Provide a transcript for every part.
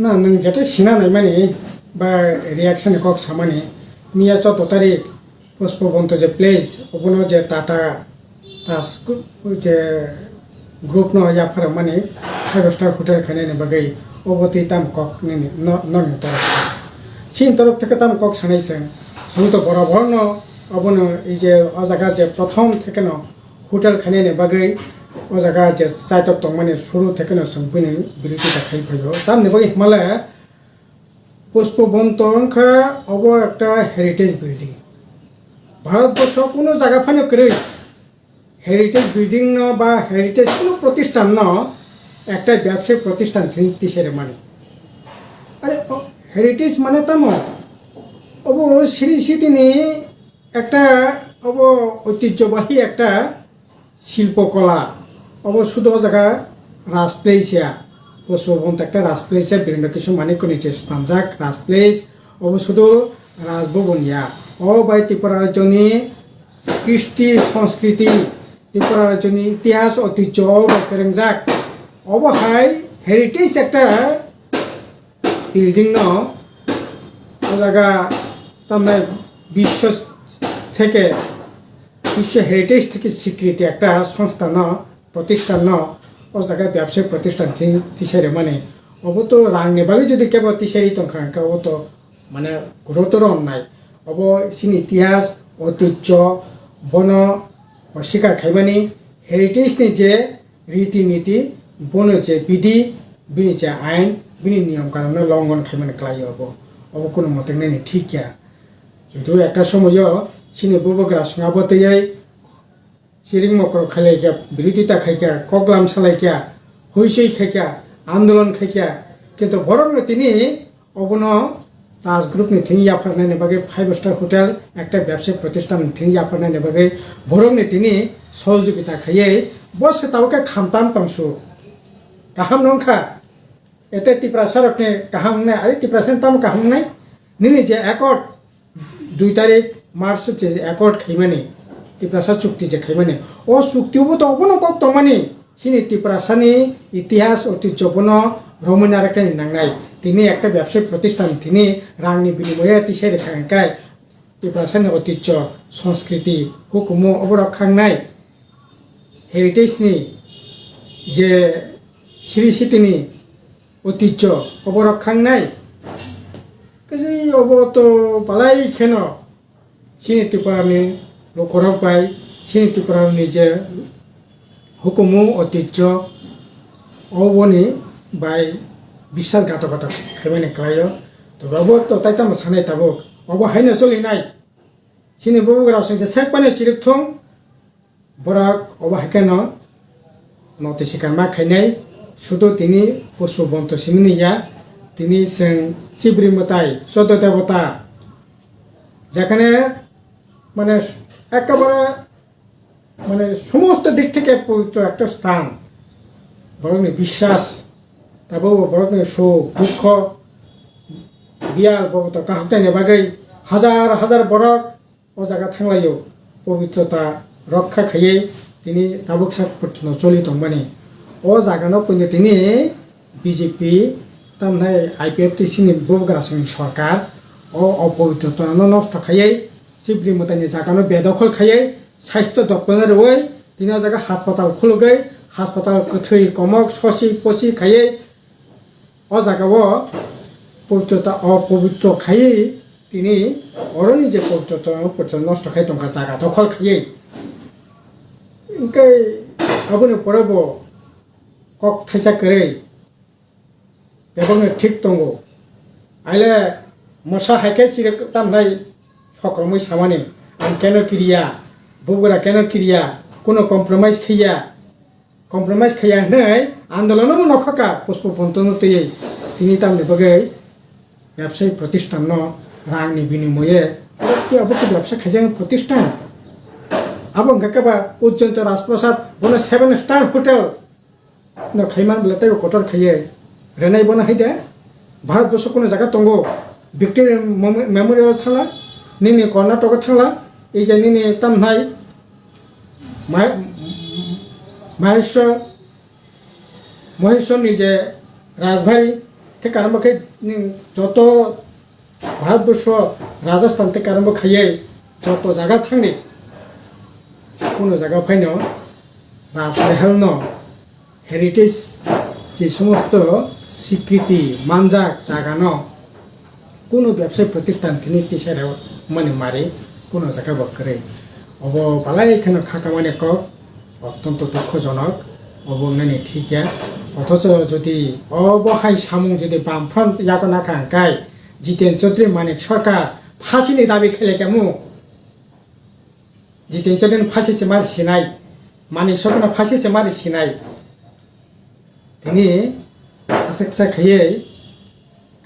ना नों जाहाथे सिनानाय मानि बा रियेक्सनকক सामानि मिया चौद' तारिख पुष्पबन्त जे प्लेस अबनो जे टाटा टास जे ग्रुप न याफारा मानि फाइभ स्टार होटेल खानायनि बागै अबति तामকক ननि तरफ सिन तरफ থেকে তাম কক সানাইছেন সন্ত বরাবর ন অবনো এই যে অজাগা যে প্রথম থেকে ন হোটেল খানায়নি বাगै ও জায়গা আছে 어자가 이제 사이톱 동만에 수로 태그나 성분이 미리기 다카이 보여. 다음 내버기 히말라야 পুষ্পবন্তংখা অব একটা হেরিটেজ বিল্ডিং ভারতবর্ষ কোনো জায়গা ফানে করে হেরিটেজ বিল্ডিং না বা হেরিটেজ কোনো প্রতিষ্ঠান না একটা ব্যবসায়িক প্রতিষ্ঠান থিনিতে সেরে মানে আরে হেরিটেজ মানে তাম। অব শ্রী সিদিনে একটা অব, ঐতিহ্যবাহী একটা শিল্পকলা। অব শুধু ও জায়গা রাজপ্লেসিয়া পুষ্পবন্ত একটা রাজপ্লেসিয়া বিভিন্ন কিছু মানে করেছে স্থানজাক রাজপ্লেস অব শুধু রাজভবনিয়া ও বাই ত্রিপুরা রাজ্যনি কৃষ্টি সংস্কৃতি ত্রিপুরা রাজ্যনি ইতিহাস, ঐতিহ্য কেরেংজাক অবহাই হেরিটেজ একটা বিল্ডিং ন জায়গা তার বিশ্ব থেকে, বিশ্ব হেরিটেজ থেকে স্বীকৃতি একটা সংস্থা ন প্রতিষ্ঠান ন, ও জায়গায় ব্যবসায়িক প্রতিষ্ঠান তিসারে মানে অব তো রাংনি বাকি যদি কেবল তিসারি তংখা অব তো মানে গুরুতর অন্যায়। অব সিন ইতিহাস, ঐতিহ্য, বন স্বীকার খাইমানি হেরিটেজনি যে রীতিনীতি, বন যে বিধি, বিনি যে আইন, বিনি নিয়ম কানুন লঙ্ঘন খাইমানি খালাयो অব। অব কোনো মতে নেই ঠিক যদিও একটা সময় সিনি ববগ্রা সঙাবতयै চিরিং মকর খাইলাইকা, বিরোধিতা খাইকা কগলাম সালাইকা হইসই খাইকা, আন্দোলন খাইকা। কিন্তু বরং তিনি অবন রাজ গ্রুপনি থিং ইয়াফারনাইনি বাগে ফাইভ স্টার হোটেল, একটা ব্যবসায়িক প্রতিষ্ঠান থিং ইয়াফারনাইনি বাগে বরংনি তিনি সহযোগিতা খাইয়ে বসে তাওকে খামতাম তামসু গাহাম নংখা, এতে টিপ্রা সারকনে গাহাম নাই আরে টিপ্রা সেন তাম গাহাম নাই। নিনি যে একট দুই তারিখ মার্চ একট খাইমানি। টিপ্রাসা চুক্তি যে খাইমানি ও চুক্তিও তো অবনো কক তমানি সিনি টিপ্রাসানি ইতিহাস ঐতিহ্যপূর্ণ রমনার একটা নাংনাই তিনি একটা ব্যবসায়িক প্রতিষ্ঠান তিনি রাংনি বিনিময়ে তিসে রেখাঙ্কায় টিপ্রাসানি ঐতিহ্য সংস্কৃতি হুকুমু অবরক্ষাংনাই হেরিটেজনি যে শ্রী স্মৃতিনি ঐতিহ্য অবরক্ষাংনাই কাজে অব তো বালাই খেন সিনি ত্রিপুরানি লোকৰ পাই চিনাক্তি নিজে হুকুমু ঐতিহ্য অবনি বাই বিশ্বাসঘাতকতা খেমেনে ক্লায়। তবাবো ততাইতা মোসানাই তাবক অবহাইনো চলিনাই চিনি বগুরা সঙ্গে সেক পানি চিরিকথং বরাক অবহাইকেন নতে সিকারমা খাইনাই শুধু তিনি পুষ্পবন্ত সিমিনিয়া তিনি সেন শিবরিমতাই সদ্য দেবতা যেখানে মানে একেবারে মানে সমস্ত দিক থেকে পবিত্র একটা স্থান। বরং বিশ্বাস, তারপর বরং সুখ, দুঃখ বিয়ার ববত কাহতাইনি বাগै হাজার হাজার বরক ও জায়গা থাংলাयो পবিত্রতা রক্ষা খাইয়ে তিনি দাবুক পর্যন্ত চলি দं মানে ও জায়গানো পইনে তিনি বিজেপি তামনাই আই পি এফ সরকার ও অপবিত্রতা নষ্ট খাইয়ে শিবরি মতানি জাগানো বেদখল খাইয়ে স্বাস্থ্য দপ্তরের ওই তিনি জায়গা হাসপাতাল খুলগৈ হাসপাতাল থৈ কমক সচি পচি খাইয়ে ও জায়গাও পবিত্রতা অপবিত্র খাইয়ে তিনি অরণি যে পবিত্রতা পর্যন্ত নষ্ট খাই টঙ্কা জায়গা দখল খাইয়ে ইনকাই আবুনি পরেব কক থাইসা করে बेफोरनो थिग दङ आइले मोसा हाइखे सिरे तामनाय সকলময় সামানে। আমি কেন কিরিয়া? বগুড়া কেন কিরিয়া? কোনো কম্প্রোমাইজ খাইয়া কম্প্রোমাইজ খাইয়া নাই আন্দোলনও নখকা পুষ্প তিনি তামনে বগে ব্যবসায়ী প্রতিষ্ঠান ন রাংনি বিনিময়ে কি অবশ্য ব্যবসা খাইছেন প্রতিষ্ঠান। আবং কাকাবা উজ্জন্ত রাজপ্রসাদ বলে সেভেন স্টার হোটেল। না, খাইমান বলে তাই কটর খাইয়ে রেনাই বনা দেয় ভারতবর্ষ কোনো জায়গা তঙ্গ ভিক্টোরিয়া মেমোরিয়াল থালা। নিনি কর্ণাটক থাকলা এই যে নিনি তামনাই মহেশ্বর মহেশ্বর নিজে রাজবাড়ি থেকে আরম্ভ খাই যত ভারতবর্ষ রাজস্থান থেকে আরম্ভ খাইয়ে যত জায়গা থাকে কোনো জায়গা ফাইন রাজমহল হেরিটেজ যে সমস্ত স্বীকৃতি মানজাক জাগানো কোনো ব্যবসায়ী প্রতিষ্ঠান তিনি টিচারেও মানে মারে, কোনো জায়গা বকরে অব বালাই এখানে খাকা মানে কক অত্যন্ত দুঃখজনক। অবনানি ঠিকিয়া অথচ যদি অবহাই সামুং যদি বামফ্রন্ট ইয়াকো না খাঙ্কাই জিতেন চৌধুরী মানিক সরকার ফাঁসিনি দাবি খেলে কেমন জিতেন চৌধুরী ফাঁসিছে মারি সিনাই মানিক সরকার ফাঁসিছে মারি সিনাই তিনি আসাকসা খাইয়ে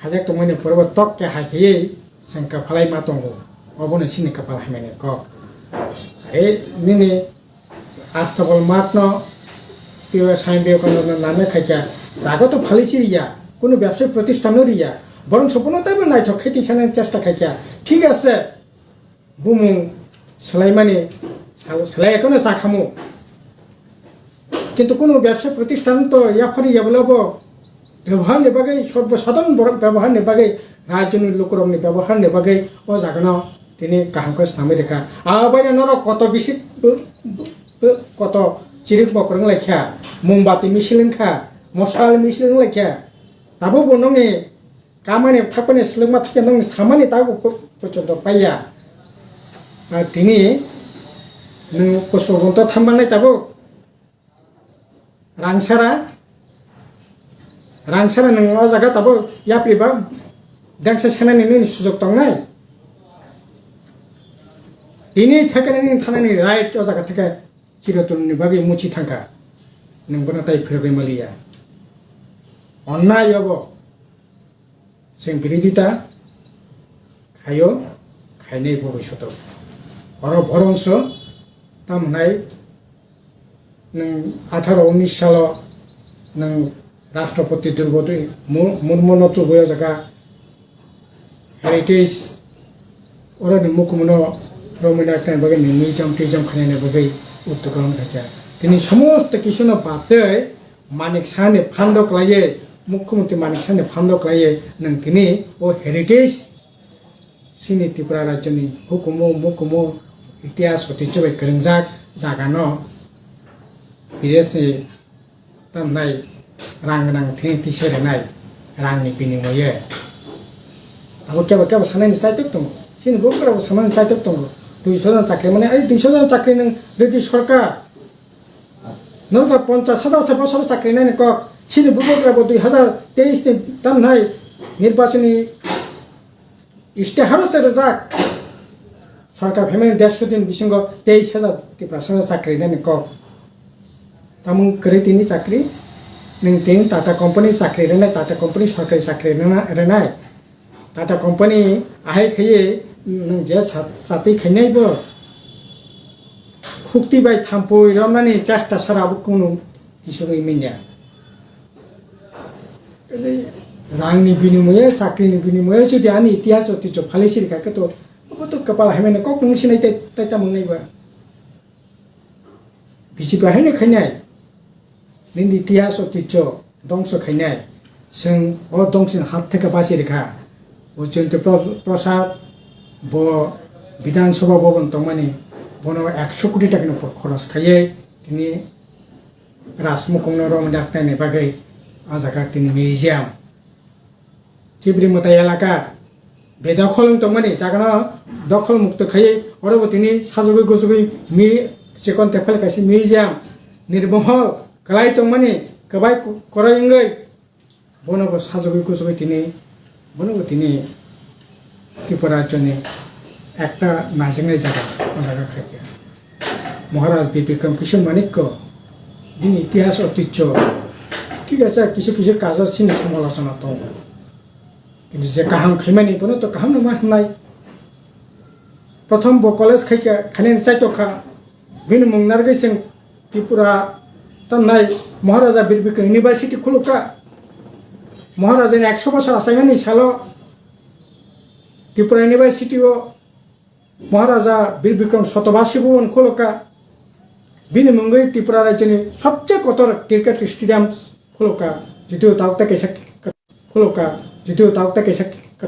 খাজাক তো মানে পরব তক কে হাইখাইয়ে जों काफालाय मा दङ अबनो सिनि काफाल हायमाने कक ए निने आस्तबल मात्न त्यो সাইন বিবেকানন্দ নামে খাইকা জাগা তো ফালিছি রিয়া কোনো ব্যবসায়িক প্রতিষ্ঠানও রিয়া বরং সপনতাইবো নাইথক খেতি সানার চেষ্টা খাইকা ঠিক আছে বুমু সেলাই মানে সেলাই এখনো চাখামো কিন্তু কোনো ব্যবসা প্রতিষ্ঠান তো ইয়াফারি ব্যবহার নেবাগে সর্বসাধারণ ব্যবহার নেবাগে ने बगे राज्य ব্যবহার নেবাগে ও ने बगे ओ जागना তিনি কাহাকৈ স্থামী রেখা আবাইনার কত বিশি কত চিরিক বক্রং লেখা, মোমবাতি মিশিলেনখা মশাল মিশিলেন লেখা, তাবো বনঙে, কামানে থাকবানে সিলেমা থাকে নং সামানে তাবো পর্যন্ত পাইয়া। আর তিনি, নং কষ্ট বন্ত থামবানাই তাবো। রাংসারা रांसारा नों जागा ताबो याप्रिबा दांसा सेनानि नों सुजुग दंनाय दिनै थाखाय नों थानायनि राइट अ जागा थाखाय चिरतननि बागै मुचि थांखा नोंबोना ताइ फोरबाय मालिया अन्नाय अब जों बिरोधिता खायो खायनाय भबिष्यतआव अर भरंस तामनाय नों आठार' उन्निस सालाव नों রাষ্ট্রপতি দ্রৌপদী মুনমনত বয়া জায়গা হেরিটেজ ওরা মুখমন রমনা একটা বগে মিউজিয়াম টিউজিয়াম খানে বগে উদ্যোগ থাকে তিনি সমস্ত কিছু বাদে মানিক সাহানি ফান্দক লাইয়ে মুখ্যমন্ত্রী মানিক সাহানি ফান্দক লাইয়ে নিনি ও হেরিটেজ সিনি ত্রিপুরা রাজ্যনি হুকুমো মুকুমো ইতিহাস ঐতিহ্যবাই গ্রংজাক জাগানো বিদেশনি তামনাই रां गोनां थेंथि सेरेनाय रांनि बिनिमये दाबो केबा केबा साननायनि साइटक दङ सिनि बगराबो साननायनि साइटक दङ दुइस' जन चाकरि माने ओइ दुइस' जन चाकरि नों रेडि सरकार नों दा पन्सास हाजारसो बसर चाकरि नायनो কক सिनि बगराबो दुइ हाजार तेइसनि दामनाय নির্বাচনী ইশতেহারও সেরজাক সরকার ফেমেন দেড়শো দিন বিসঙ্গ তেইশ হাজার ত্রিপুরা চাকরি নানি কক তামুং করে তিনি চাকরি निम्ति टाटा कंपनी साख्री रहना टाटा कंपनी सरकारी साख्री रहना टाटा कंपनी आहे खाइए नों जे साथी खाइनायब खुक्ति बाय थाम्फौ एरमनानै चेष्टा साराबो कुनु हिसाबै मिनिया রাংনি বিনিময়ে চাকরিনি বিনিময়ে যদি আমি ইতিহাস ঐতিহ্য ফালিছিল কাকে তো তো কপাল হেমেনে কক নিচিনাই তাই তাই তামোন নাইবা বিচিবা হেনে খাইনাই নিন্দ ইতিহাস ঐতিহ্য ধ্বংস খাইনায় जों अ दंसिन हाथ থেকে বাঁচিয়ে রেখা অত্যন্ত প্রসাদ ব বিধানসভা ভবন তমানি বন একশো কোটি টাকার উপর খরচ খাইয়ে তিনি রাজমুখংন রমন ডাক্তারনি বাকে আজাকার তিনি মিউজিয়াম চিবরি মতাই এলাকা বেদখল তমানি জাগানো দখল মুক্ত খাইয়ে অরব তিনি সাজগৈ গজগৈ মি চিকন তেফাল খাইছে মিউজিয়াম নির্মহল কালাই তমানি কবাই করাইঙ্গৈ বনব সাজগৈ গজগৈ তিনি বনব তিনি ত্রিপুরা রাজ্যনে একটা নাজেংনাই জায়গা ও জায়গা খাইকে মহারাজ বীর বিক্রম কিশোর মানিক্য দিন ইতিহাস ঐতিহ্য ঠিক আছে কিছু কিছু কাজের সিনি সমালোচনা দं কিন্তু যে কাহাম খাইমানি বনো তো কাহাম নমা হনাই প্রথম কলেজ খাইকে খাইনান চাইতখা বিন মুংনার গেছেন ত্রিপুরা ತನ್ನೈ মহারাজা ಬಿರ್ಬಿಕ ইউনিভার্সিটি খুলুকা। মহারাজা একশো বছর আসাইমানি সাল ত্রিপুরা ইউনিভার্সিটিও। মহারাজা বীরবিক্রম শতবার্ষী শতবার্ষিক ভবন খোলকা। বিনিমঙ্গই ত্রিপুরা রাজ্যের সবচেয়ে কত ক্রিকেট স্টেডিয়াম খুলকা যদিও তাও তাকে খুলকা যদিও তাও তাকে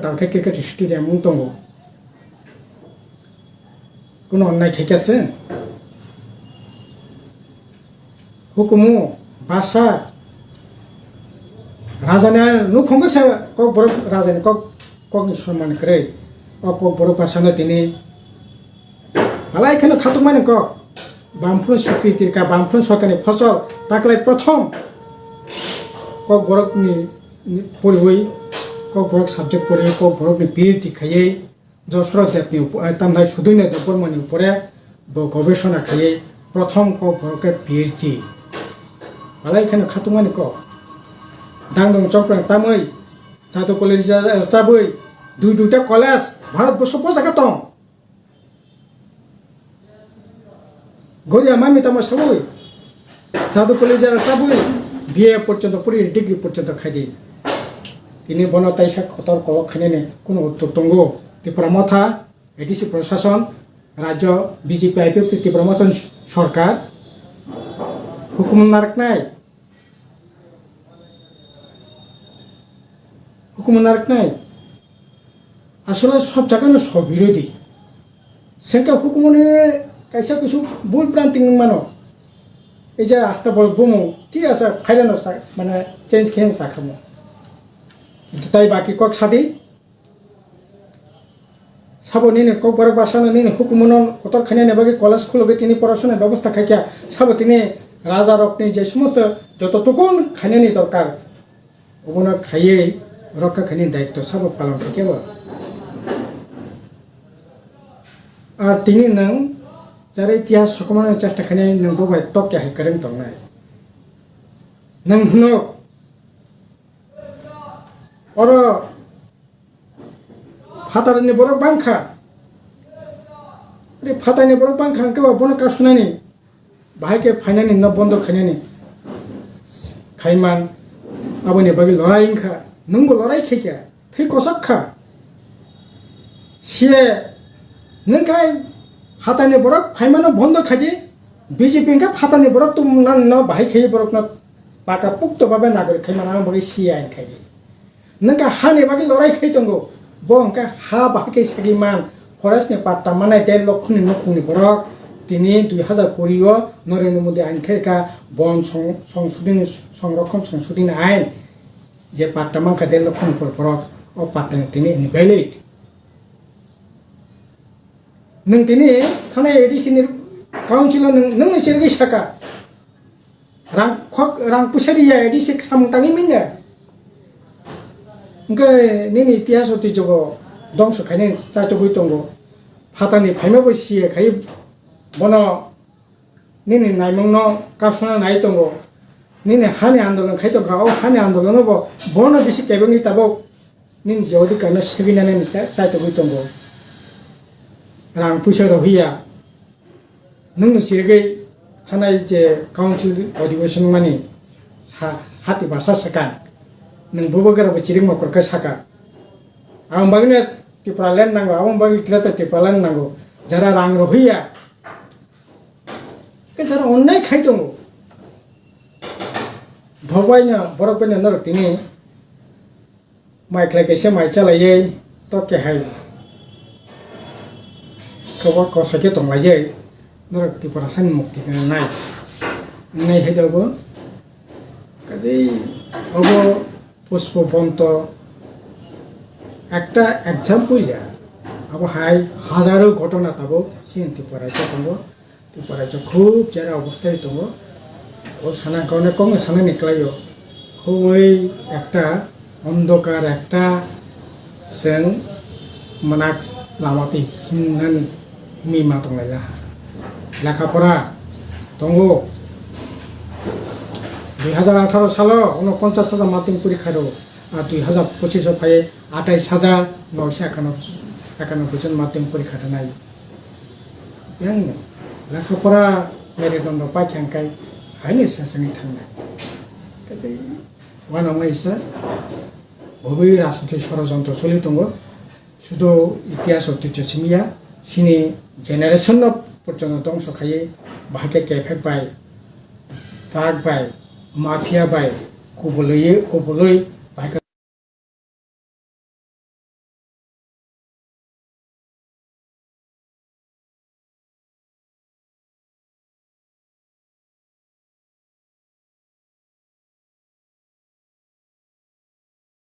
তাকে ক্রিকেট স্টেডিয়াম দঙ্গ কোনো অন্যায় ঠিক আছে? হুকুমু বাসা রাজানে নুখঙ্গ সে কক বড় রাজানে, কক কক সম্মান করে ও কক বড় বাসানো তিনি আলাই এখানে খাতুক মানে কক বামফ্রন স্বীকৃতির কা বামফ্রন সরকারের ফসল তাকলাই প্রথম কক বরফনি পড়িবই, কক বরফ সাবজেক্ট পড়ি কক বরফনি বীর দিখাইয়ে যশোর দেবনি তামনাই সুদৈন্য দেববর্মনি উপরে, ব- গবেষণা খাইয়ে, প্রথম কক বরফকে বীরজি এখানে খাতুক মানে কক দাংদং চক্রাং তামৈ জাদু কলেজ চাবই দুই দুইটা কলেজ ভারতবর্ষ পজাকা দं গরিয়া মামি তামা সবই জাদু কলেজের চাবই বিএ পর্যন্ত পুরি ডিগ্রি পর্যন্ত খাইদি তিনি বন তাইসা কতর কলক খাইনে কোনো উত্তর দঙ্গ ত্রিপুরা মথা এডিসি প্রশাসন রাজ্য বিজেপি আইপি ত্রিপুরা মথন সরকার হুকুম নারকনাই হুকুম নারকনাই আসলে সব জায়গায় সব বিরোধী সেটা হুকুমনে কাইসা কিছু ভুল প্রান্তিক মানো এই যে আস্তে বল বুমু ঠিক আছে ফাইলেন মানে চেঞ্জ খেয়ে চাখামো কিন্তু তাই বাকি কক সাদি সাবো নিনে কক বড় বাসানো নিনে হুকুমন কতর খানে নেবাগে কলেজ খুলবে তিনি পড়াশোনার ব্যবস্থা খাইয়া সাবো তিনি রাজা রকনি যে সমস্ত যতটুকুন খাইনি দরকার ওগুলো খাইয়ে রক্ষা খানি দায়িত্ব সাবো পালন খাইয়া আর তিনি নং যারা ইতিহাস সকমানোর চেষ্টা খানি নং ববাই তকে হাই করেন তংনাই নং হুনক অর ফাতারনি বড় বাংখা। রে ফাতানি বড় বাংখা কেবা বন কাশুনানি ভাইকে ফাইনানি ন বন্ধ খাইনানি খাইমান আবনি বাকি লড়াই ইংখা নংবো লড়াই খেকিয়া থৈ কসক খা সে नोंखाय हातानि बरक फाइमानो बन्द खादि बिजेपि का फातानि बरक तुम न न भाइ खेइ बरक न बाका पुक्त बाबे नागरिक खाइ माना बगे सिया इन खाइ नोंका हानि बागे लड़ाई खाइ दंगो बंका हा बाके सागिमान फरेस्टनि पाट्टा माने देर लक्षनि नखुनि बरक তিনি দুই হাজার কুড়িও নরেন্দ্র মোদী আইন খেরকা বন সংশোধন, সংরক্ষণ, সংশোধন আইন যে পাট্টা মাংখা দেড় লক্ষ উপর পরক, ও পাট্টা তিনি ভ্যালিড নং তিনি খানে এডিসিনির কাউন্সিল নং সেরগি শাখা। রাং খক রাং পুসারিয়া এডিসি সামতাঙি মিঙ্গা ওকে নিনি ইতিহাস অতি যোগ দংশ খাইনে, চাইতো বই দঙ্গ ফাতানি ফাইমাবো সিয়ে খাই bono nini naimong naimungno kapsuna naitongo nini hani andolan khaitongo au hani andolan obo bono bisi kebengi tabo nini jodi kano sebina nini saito huitongo rang puso rohiya nung sirgei 하나의 이제 카운슬 어디고시만이 하티 바사 사간 능 부부가라고 지링 먹고 그 사가 아웅 바기네 티프랄렌 난거 아웅 바기 트라타 티프랄렌 난거 자라 랑로 휘야 그래서 온라인 카이도 더바이냐 버럭베냐 너럭디니 마이클라게시 마이찰라예 또게 하이 그거 거서게 동라예 너럭디 보라산 목디는 나이 나이 해다고 কাজেই হব পুষ্পপন্ত একটা এক্সাম্পল আবার high হাজারো ঘটনা তাবো চিনতে পারা তাবো त्योबाट चाहिँ खुब ज्यादा अवस्थाय दङ ও সানাকরণে কমে সানা নিকলাই খুব ওই একটা অন্ধকার, একটা সেন মানাক লামাতে হিনহান মিমা দংলাইলা লেখাপড়া দঙ্গ দুই হাজার আঠারো সাল উনপঞ্চাশ হাজার মাধ্যমিক পরীক্ষার আর দুই হাজার পঁচিশ ফাই আঠাইশ হাজার নয়শো একানব্বই একানব্বই জন মাধ্যমিক পরীক্ষাটা নাই। लेखाफोरा मेरुदण्ड पाइखांखाय हायले सासेनि थांनाय गासै ওয়ানামা ইসা গভীর রাজনীতি ষড়যন্ত্র চলিত শুধু ইতিহাস ঐতিহ্য সিমিয়া সিনি জেনারেশন পর্যন্ত ধ্বংস খাইয়ে বাহাকে কেফে by truck by mafia by কবলৈ কবলৈ